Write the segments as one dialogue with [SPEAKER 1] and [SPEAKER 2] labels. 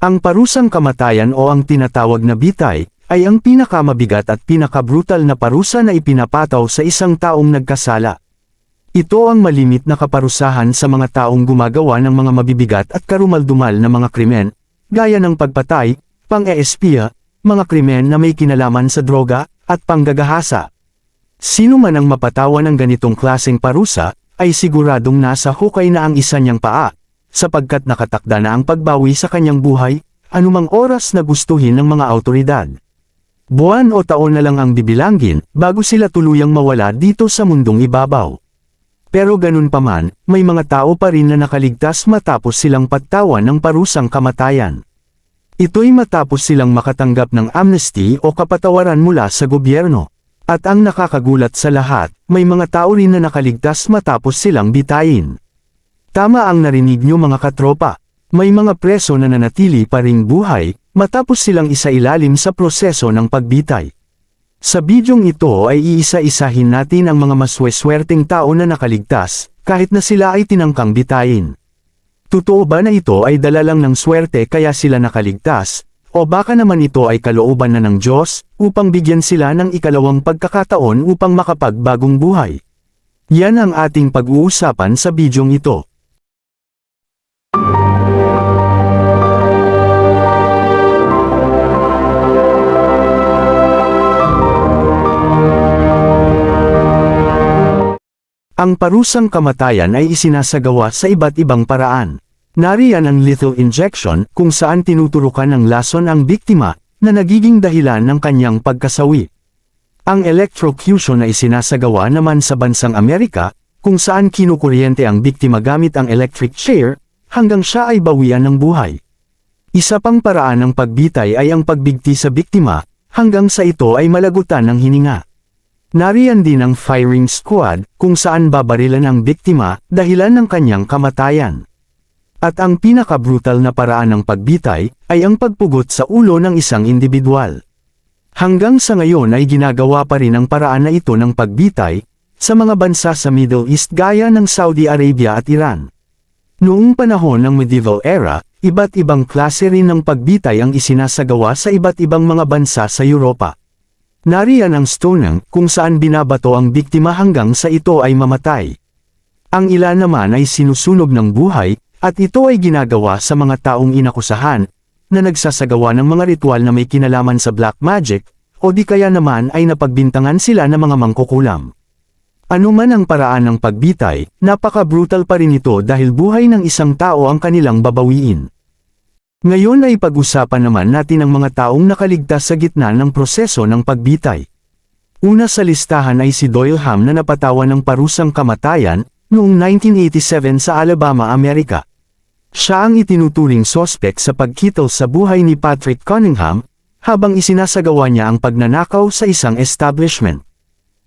[SPEAKER 1] Ang parusang kamatayan o ang tinatawag na bitay, ay ang pinakamabigat at pinakabrutal na parusa na ipinapataw sa isang taong nagkasala. Ito ang malimit na kaparusahan sa mga taong gumagawa ng mga mabibigat at karumaldumal na mga krimen, gaya ng pagpatay, pang-eespiya, mga krimen na may kinalaman sa droga, at panggagahasa. Sino man ang mapatawan ng ganitong klaseng parusa, ay siguradong nasa hukay na ang isa niyang paa, sapagkat nakatakda na ang pagbawi sa kanyang buhay, anumang oras na gustuhin ng mga autoridad. Buwan o taon na lang ang bibilangin, bago sila tuluyang mawala dito sa mundong ibabaw. Pero ganun pa man, may mga tao pa rin na nakaligtas matapos silang pagtawan ng parusang kamatayan. Ito'y matapos silang makatanggap ng amnesty o kapatawaran mula sa gobyerno. At ang nakakagulat sa lahat, may mga tao rin na nakaligtas matapos silang bitayin. Tama ang narinig nyo mga katropa. May mga preso na nanatili pa ring buhay, matapos silang isailalim sa proseso ng pagbitay. Sa bidyong ito ay iisa-isahin natin ang mga masweswerteng tao na nakaligtas, kahit na sila ay tinangkang bitayin. Totoo ba na ito ay dala lang ng swerte kaya sila nakaligtas, o baka naman ito ay kalooban na ng Diyos, upang bigyan sila ng ikalawang pagkakataon upang makapagbagong buhay? Yan ang ating pag-uusapan sa bidyong ito. Ang parusang kamatayan ay isinasagawa sa iba't ibang paraan. Nariyan ang lethal injection kung saan tinuturukan ng lason ang biktima na nagiging dahilan ng kanyang pagkasawi. Ang electrocution na isinasagawa naman sa bansang Amerika kung saan kinukuryente ang biktima gamit ang electric chair hanggang siya ay bawian ng buhay. Isa pang paraan ng pagbitay ay ang pagbigti sa biktima hanggang sa ito ay malagutan ng hininga. Nariyan din ang firing squad kung saan babarilan ang biktima dahilan ng kanyang kamatayan. At ang pinakabrutal na paraan ng pagbitay ay ang pagpugot sa ulo ng isang individual. Hanggang sa ngayon ay ginagawa pa rin ang paraan na ito ng pagbitay sa mga bansa sa Middle East gaya ng Saudi Arabia at Iran. Noong panahon ng medieval era, iba't ibang klase rin ng pagbitay ang isinasagawa sa iba't ibang mga bansa sa Europa. Nariyan ang stoning kung saan binabato ang biktima hanggang sa ito ay mamatay. Ang ilan naman ay sinusunog ng buhay, at ito ay ginagawa sa mga taong inakusahan, na nagsasagawa ng mga ritual na may kinalaman sa black magic, o di kaya naman ay napagbintangan sila ng mga mangkukulam. Ano man ang paraan ng pagbitay, napaka-brutal pa rin ito dahil buhay ng isang tao ang kanilang babawiin. Ngayon ay pag-usapan naman natin ang mga taong nakaligtas sa gitna ng proseso ng pagbitay. Una sa listahan ay si Doyle Ham na napatawan ng parusang kamatayan noong 1987 sa Alabama, Amerika. Siya ang itinuturing sospek sa pagkitol sa buhay ni Patrick Cunningham habang isinasagawa niya ang pagnanakaw sa isang establishment.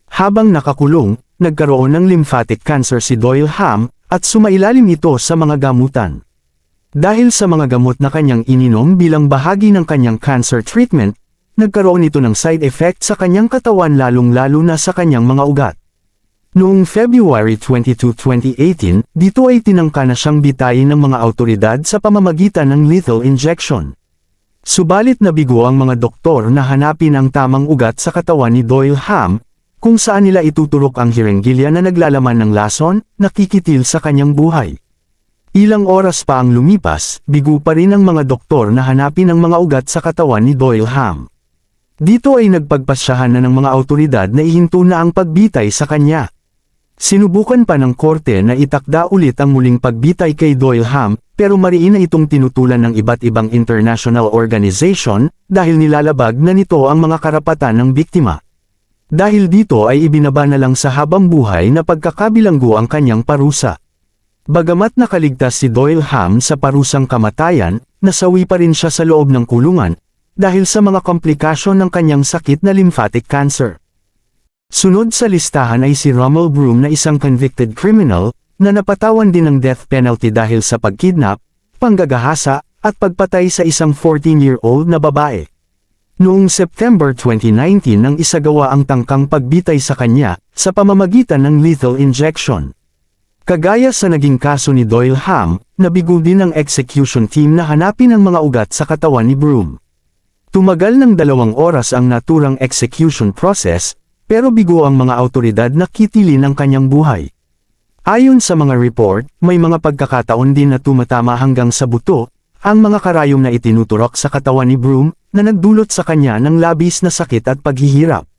[SPEAKER 1] Habang nakakulong, nagkaroon ng lymphatic cancer si Doyle Ham at sumailalim ito sa mga gamutan. Dahil sa mga gamot na kanyang ininom bilang bahagi ng kanyang cancer treatment, nagkaroon ito ng side effect sa kanyang katawan lalong-lalo na sa kanyang mga ugat. Noong February 22, 2018, dito ay tinangka na siyang bitayin ng mga autoridad sa pamamagitan ng lethal injection. Subalit nabigo ang mga doktor na hanapin ang tamang ugat sa katawan ni Doyle Ham, kung saan nila ituturok ang hirenggilya na naglalaman ng lason, nakikitil sa kanyang buhay. Ilang oras pa ang lumipas, bigo pa rin ang mga doktor na hanapin ang mga ugat sa katawan ni Doyle Ham. Dito ay nagpagpasyahan na ng mga autoridad na ihinto na ang pagbitay sa kanya. Sinubukan pa ng korte na itakda ulit ang muling pagbitay kay Doyle Ham, pero mariin na itong tinutulan ng iba't ibang international organization, dahil nilalabag na nito ang mga karapatan ng biktima. Dahil dito ay ibinaba na lang sa habang buhay na pagkakabilanggo ang kanyang parusa. Bagamat nakaligtas si Doyle Ham sa parusang kamatayan, nasawi pa rin siya sa loob ng kulungan, dahil sa mga komplikasyon ng kanyang sakit na lymphatic cancer. Sunod sa listahan ay si Rommel Broom na isang convicted criminal, na napatawan din ng death penalty dahil sa pagkidnap, panggagahasa, at pagpatay sa isang 14-year-old na babae. Noong September 2019 nang isagawa ang tangkang pagbitay sa kanya, sa pamamagitan ng lethal injection. Kagaya sa naging kaso ni Doyle Ham, nabigo din ang execution team na hanapin ang mga ugat sa katawan ni Broom. Tumagal ng dalawang oras ang naturang execution process, pero bigo ang mga autoridad na kitilin ang kanyang buhay. Ayon sa mga report, may mga pagkakataon din na tumatama hanggang sa buto, ang mga karayom na itinuturok sa katawan ni Broom, na nagdulot sa kanya ng labis na sakit at paghihirap.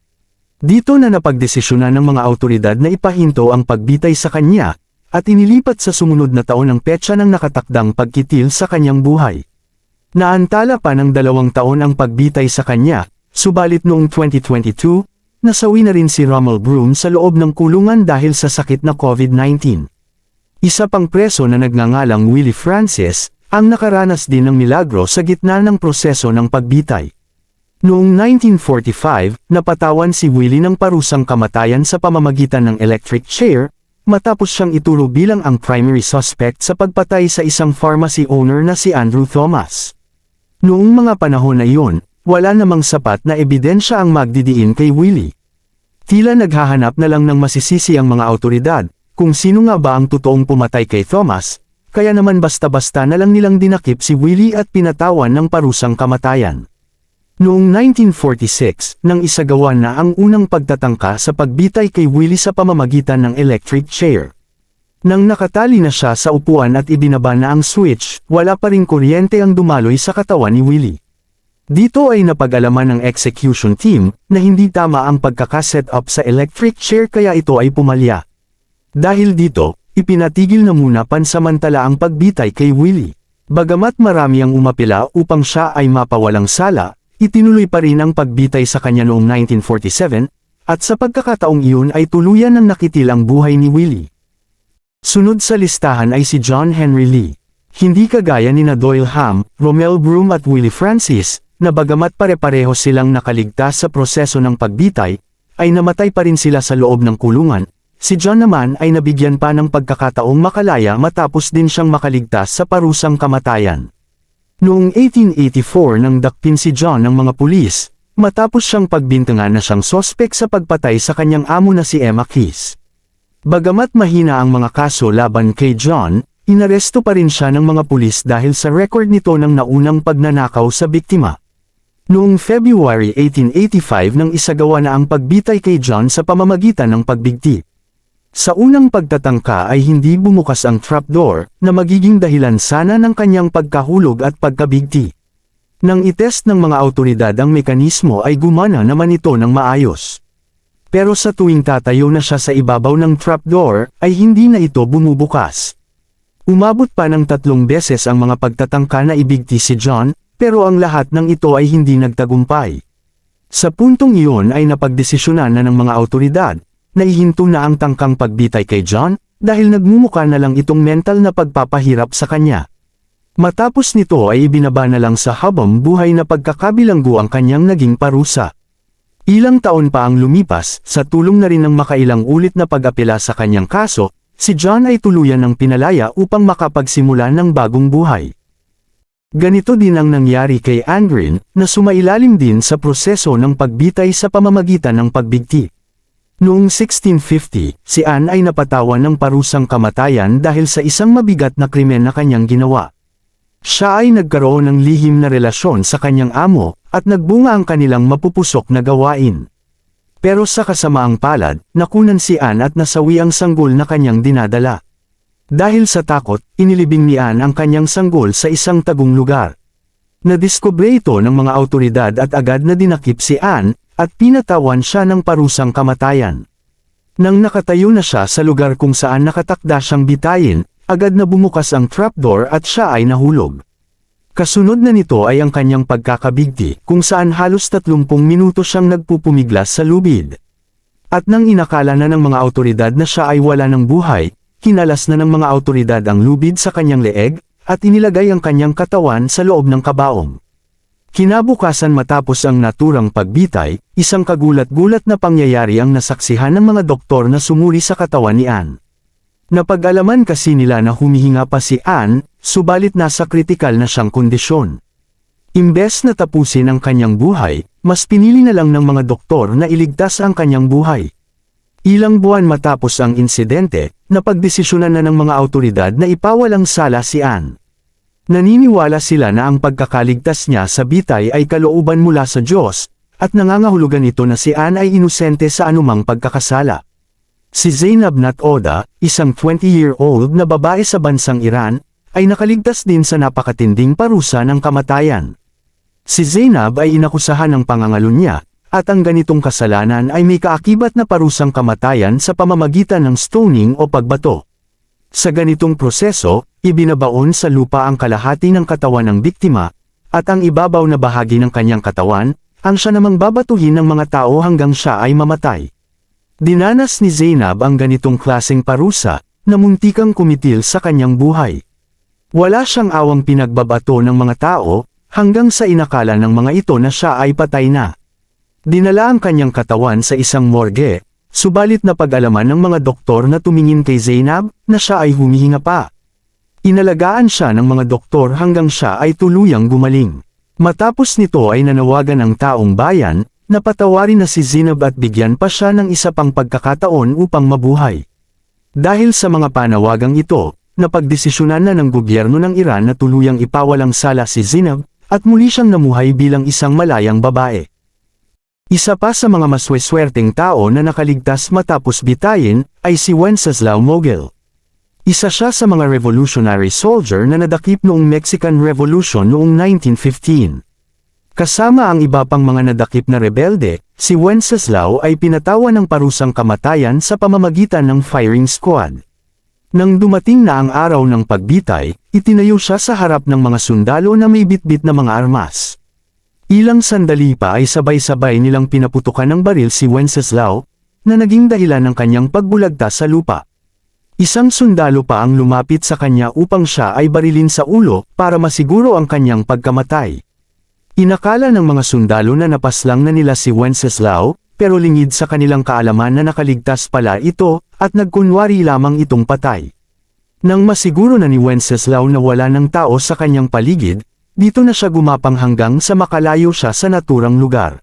[SPEAKER 1] Dito na napagdesisyonan ng mga autoridad na ipahinto ang pagbitay sa kanya, at inilipat sa sumunod na taon ang petsa ng nakatakdang pagkitil sa kanyang buhay. Naantala pa ng dalawang taon ang pagbitay sa kanya, subalit noong 2022, nasawi na rin si Rommel Broom sa loob ng kulungan dahil sa sakit na COVID-19. Isa pang preso na nagngangalang Willie Francis, ang nakaranas din ng milagro sa gitna ng proseso ng pagbitay. Noong 1945, napatawan si Willie ng parusang kamatayan sa pamamagitan ng electric chair, matapos siyang ituro bilang ang primary suspect sa pagpatay sa isang pharmacy owner na si Andrew Thomas. Noong mga panahon na iyon, wala namang sapat na ebidensya ang magdidiin kay Willie. Tila naghahanap na lang ng masisisi ang mga autoridad, kung sino nga ba ang totoong pumatay kay Thomas, kaya naman basta-basta na lang nilang dinakip si Willie at pinatawan ng parusang kamatayan. Noong 1946, nang isagawa na ang unang pagtatangka sa pagbitay kay Willie sa pamamagitan ng electric chair. Nang nakatali na siya sa upuan at ibinaba na ang switch, wala pa ring kuryente ang dumaloy sa katawan ni Willie. Dito ay napag-alaman ng execution team na hindi tama ang pagkakaset up sa electric chair kaya ito ay pumalya. Dahil dito, ipinatigil na muna pansamantala ang pagbitay kay Willie. Bagamat marami ang umapila upang siya ay mapawalang sala, itinuloy pa rin ang pagbitay sa kanya noong 1947, at sa pagkakataong iyon ay tuluyan ng nakitil ang buhay ni Willie. Sunod sa listahan ay si John Henry Lee. Hindi kagaya ni na Doyle Ham, Romel Broom at Willie Francis, na bagamat pare-pareho silang nakaligtas sa proseso ng pagbitay, ay namatay pa rin sila sa loob ng kulungan. Si John naman ay nabigyan pa ng pagkakataong makalaya matapos din siyang makaligtas sa parusang kamatayan. Noong 1884 nang dakpin si John ng mga pulis, matapos siyang pagbintangan na siyang sospek sa pagpatay sa kanyang amo na si Emma Keys. Bagamat mahina ang mga kaso laban kay John, inaresto pa rin siya ng mga pulis dahil sa record nito ng naunang pagnanakaw sa biktima. Noong February 1885 nang isagawa na ang pagbitay kay John sa pamamagitan ng pagbigti. Sa unang pagtatangka ay hindi bumukas ang trapdoor, na magiging dahilan sana ng kanyang pagkahulog at pagkabigti. Nang itest ng mga autoridad ang mekanismo ay gumana naman ito ng maayos. Pero sa tuwing tatayo na siya sa ibabaw ng trapdoor, ay hindi na ito bumubukas. Umabot pa ng tatlong beses ang mga pagtatangka na ibigti si John, pero ang lahat ng ito ay hindi nagtagumpay. Sa puntong iyon ay napagdesisyonan na ng mga autoridad, na ihinto na ang tangkang pagbitay kay John, dahil nagmumuka na lang itong mental na pagpapahirap sa kanya. Matapos nito ay ibinaba na lang sa habang buhay na pagkakabilanggo ang kanyang naging parusa. Ilang taon pa ang lumipas, sa tulong na rin ng makailang ulit na pag-apela sa kanyang kaso, si John ay tuluyan ng pinalaya upang makapagsimula ng bagong buhay. Ganito din ang nangyari kay Angrin, na sumailalim din sa proseso ng pagbitay sa pamamagitan ng pagbigti. Noong 1650, si Anne ay napatawan ng parusang kamatayan dahil sa isang mabigat na krimen na kanyang ginawa. Siya ay nagkaroon ng lihim na relasyon sa kanyang amo, at nagbunga ang kanilang mapupusok na gawain. Pero sa kasamaang palad, nakunan si Anne at nasawi ang sanggol na kanyang dinadala. Dahil sa takot, inilibing ni Anne ang kanyang sanggol sa isang tagong lugar. Nadiskubre ito ng mga autoridad at agad na dinakip si Anne, at pinatawan siya ng parusang kamatayan. Nang nakatayo na siya sa lugar kung saan nakatakda siyang bitayin, agad na bumukas ang trapdoor at siya ay nahulog. Kasunod na nito ay ang kanyang pagkakabigti, kung saan halos 30 minuto siyang nagpupumiglas sa lubid. At nang inakala na ng mga autoridad na siya ay wala ng buhay, kinalas na ng mga autoridad ang lubid sa kanyang leeg, at inilagay ang kanyang katawan sa loob ng kabaong. Kinabukasan matapos ang naturang pagbitay, isang kagulat-gulat na pangyayari ang nasaksihan ng mga doktor na sumuri sa katawan ni Anne. Napag-alaman kasi nila na humihinga pa si Anne, subalit nasa kritikal na siyang kondisyon. Imbes na tapusin ang kanyang buhay, mas pinili na lang ng mga doktor na iligtas ang kanyang buhay. Ilang buwan matapos ang insidente, napagdesisyonan na ng mga autoridad na ipawalang sala si Anne. Naniniwala sila na ang pagkakaligtas niya sa bitay ay kalooban mula sa Diyos, at nangangahulugan ito na si Anne ay inosente sa anumang pagkakasala. Si Zainab Nat Oda, isang 20-year-old na babae sa bansang Iran, ay nakaligtas din sa napakatinding parusa ng kamatayan. Si Zainab ay inakusahan ng pangangalunya, at ang ganitong kasalanan ay may kaakibat na parusang kamatayan sa pamamagitan ng stoning o pagbato. Sa ganitong proseso, ibinabaon sa lupa ang kalahati ng katawan ng biktima, at ang ibabaw na bahagi ng kanyang katawan, ang siya namang babatuhin ng mga tao hanggang siya ay mamatay. Dinanas ni Zainab ang ganitong klaseng parusa, na muntikang kumitil sa kanyang buhay. Wala siyang awang pinagbabato ng mga tao, hanggang sa inakala ng mga ito na siya ay patay na. Dinala ang kanyang katawan sa isang morgue, subalit na pag-alaman ng mga doktor na tumingin kay Zainab, na siya ay humihinga pa. Inalagaan siya ng mga doktor hanggang siya ay tuluyang gumaling. Matapos nito ay nanawagan ang taong bayan, na patawarin na si Zainab at bigyan pa siya ng isa pang pagkakataon upang mabuhay. Dahil sa mga panawagang ito, napagdesisyonan na ng gobyerno ng Iran na tuluyang ipawalang sala si Zainab, at muli siyang namuhay bilang isang malayang babae. Isa pa sa mga masweswerteng tao na nakaligtas matapos bitayin, ay si Wenceslao Mogel. Isa siya sa mga revolutionary soldier na nadakip noong Mexican Revolution noong 1915. Kasama ang iba pang mga nadakip na rebelde, si Wenceslao ay pinatawan ng parusang kamatayan sa pamamagitan ng firing squad. Nang dumating na ang araw ng pagbitay, itinayo siya sa harap ng mga sundalo na may bitbit na mga armas. Ilang sandali pa ay sabay-sabay nilang pinaputukan ng baril si Wenceslao, na naging dahilan ng kanyang pagbulagta sa lupa. Isang sundalo pa ang lumapit sa kanya upang siya ay barilin sa ulo para masiguro ang kanyang pagkamatay. Inakala ng mga sundalo na napaslang na nila si Wenceslao, pero lingid sa kanilang kaalaman na nakaligtas pala ito, at nagkunwari lamang itong patay. Nang masiguro na ni Wenceslao na wala ng tao sa kanyang paligid, dito na siya gumapang hanggang sa makalayo siya sa naturang lugar.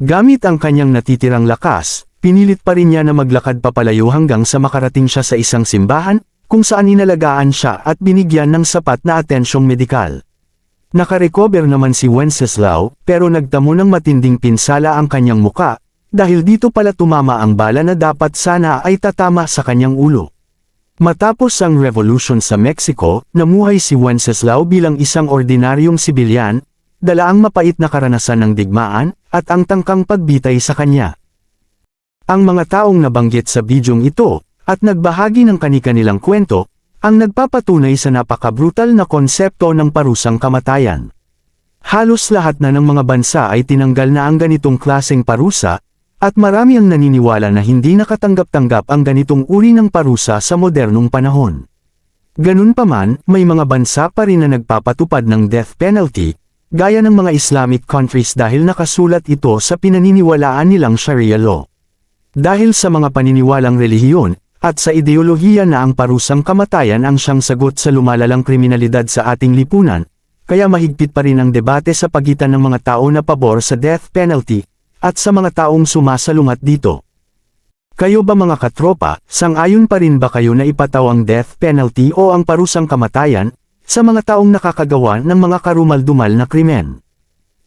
[SPEAKER 1] Gamit ang kanyang natitirang lakas, pinilit pa rin niya na maglakad papalayo hanggang sa makarating siya sa isang simbahan, kung saan inalagaan siya at binigyan ng sapat na atensyong medikal. Nakarecover naman si Wenceslao, pero nagtamo ng matinding pinsala ang kanyang muka, dahil dito pala tumama ang bala na dapat sana ay tatama sa kanyang ulo. Matapos ang revolution sa Mexico, namuhay si Wenceslao bilang isang ordinaryong sibilyan, dala ang mapait na karanasan ng digmaan, at ang tangkang pagbitay sa kanya. Ang mga taong nabanggit sa bidyong ito, at nagbahagi ng kani-kanilang kwento, ang nagpapatunay sa napakabrutal na konsepto ng parusang kamatayan. Halos lahat na ng mga bansa ay tinanggal na ang ganitong klaseng parusa, at marami ang naniniwala na hindi nakatanggap-tanggap ang ganitong uri ng parusa sa modernong panahon. Ganun pa man, may mga bansa pa rin na nagpapatupad ng death penalty, gaya ng mga Islamic countries dahil nakasulat ito sa pinaniniwalaan nilang Sharia law. Dahil sa mga paniniwalang relihiyon, at sa ideolohiya na ang parusang kamatayan ang siyang sagot sa lumalalang kriminalidad sa ating lipunan, kaya mahigpit pa rin ang debate sa pagitan ng mga tao na pabor sa death penalty, at sa mga taong sumasalungat dito. Kayo ba mga katropa, sang-ayon pa rin ba kayo na ipataw ang death penalty o ang parusang kamatayan, sa mga taong nakakagawa ng mga karumal-dumal na krimen?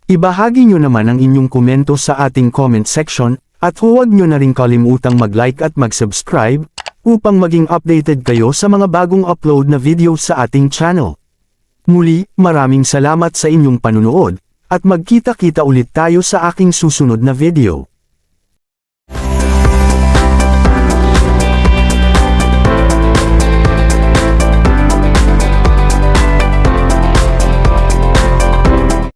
[SPEAKER 1] Ibahagi nyo naman ang inyong komento sa ating comment section, at huwag nyo na rin kalimutang mag-like at mag-subscribe, upang maging updated kayo sa mga bagong upload na video sa ating channel. Muli, maraming salamat sa inyong panunood, at magkita-kita ulit tayo sa aking susunod na video.